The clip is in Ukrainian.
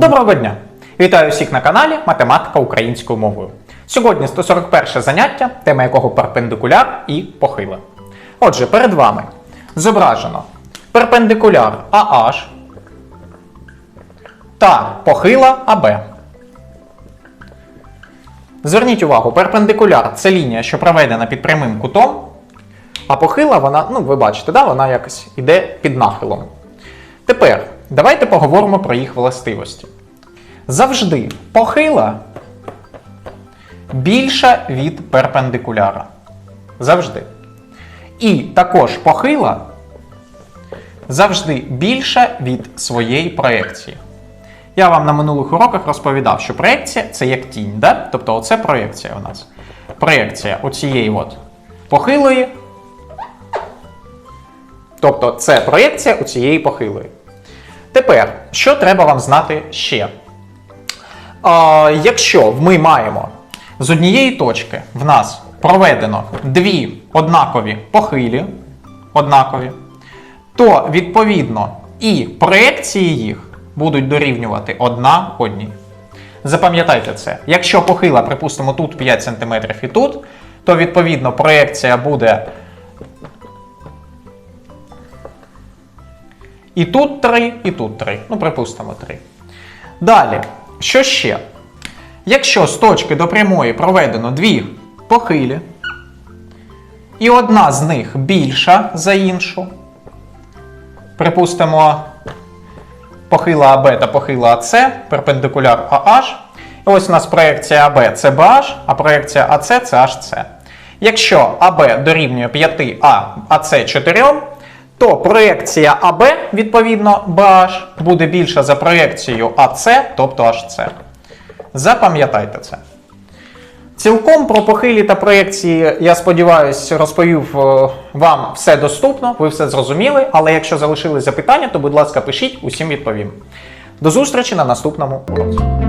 Доброго дня! Вітаю всіх на каналі Математика українською мовою. Сьогодні 141 заняття, тема якого перпендикуляр і похила. Отже, перед вами зображено перпендикуляр AH та похила АБ. Зверніть увагу, перпендикуляр це лінія, що проведена під прямим кутом, а похила, вона, ну ви бачите, да, вона якось іде під нахилом. Тепер давайте поговоримо про їх властивості. Завжди похила більша від перпендикуляра. Завжди. І також похила завжди більша від своєї проекції. Я вам на минулих уроках розповідав, що проекція це як тінь, да? тобто оце проекція у нас. Проекція оцієї от похилої. Тобто це проекція у цієї похилої. Тепер, що треба вам знати ще? А, якщо ми маємо з однієї точки в нас проведено дві однакові похилі, однакові, то відповідно і проекції їх будуть дорівнювати одна одній. Запам'ятайте це. Якщо похила, припустимо, тут 5 см і тут, то відповідно проекція буде і тут 3, і тут 3. Ну, припустимо 3. Далі, що ще? Якщо з точки до прямої проведено дві похилі, і одна з них більша за іншу, припустимо, похила АБ та похила АС, перпендикуляр АH. І ось у нас проекція АБ це BH, а проекція АС це HC. Якщо АБ дорівнює 5, а АС 4, то проекція АБ, відповідно, BH, буде більша за проекцію АС, тобто HC. Запам'ятайте це. Цілком про похилі та проекції, я сподіваюся, розповів е, вам все доступно, ви все зрозуміли. Але якщо залишили запитання, то будь ласка, пишіть, усім відповім. До зустрічі на наступному уроці.